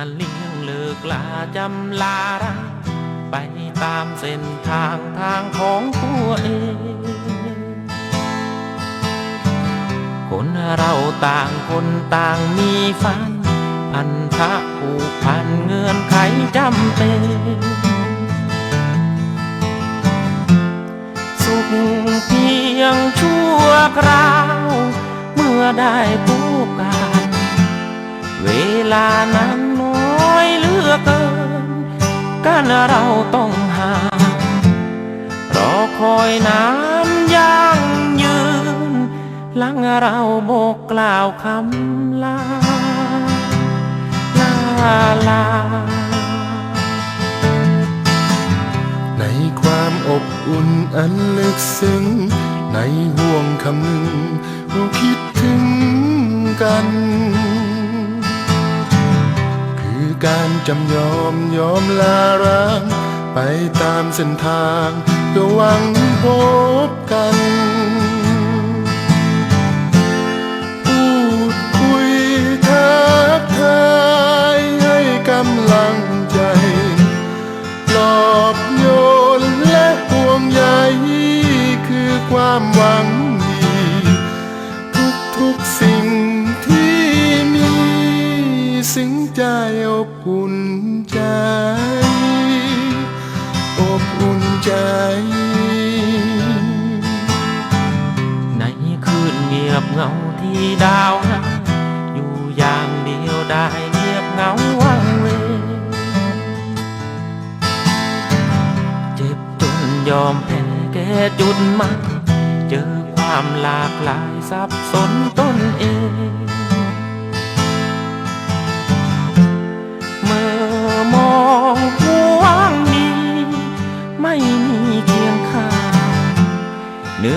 านเลี้ยงเลิกลาจำลารักไปตามเส้นทางทางของตัวเอง คนเราต่างคนต่างมีฝัน พันธะผูกพันเงื่อนไขจำเป็น สุขเพียงชั่วคราว เมื่อได้พบกัน เวลานั้น กันเราต้องห่างรอคอยน้ำยังยืน หลังเราโบกกล่าวคำลาลาลา ในความอบอุ่นอันลึกซึ้ง ในห่วงคำหนึ่งเราคิดถึงกัน การจำยอมยอมลาร้าง ไปตามเส้นทางเพื่อหวังพบกัน พูดคุยทักทายให้กำลังใจปลอบโยนและห่วงใยคือความหวังดีทุกทุกๆสิ่งที่มีสิ่ง ใจอบอุ่นใจ อบอุ่นใจ ในคืนเงียบเหงาที่ดาวหาอยู่อย่างเดียวได้เงียบเหงาวังเวเจ็บจนยอมแพ้แก่จุดมันเจอความหลากหลายสับสนตนเอง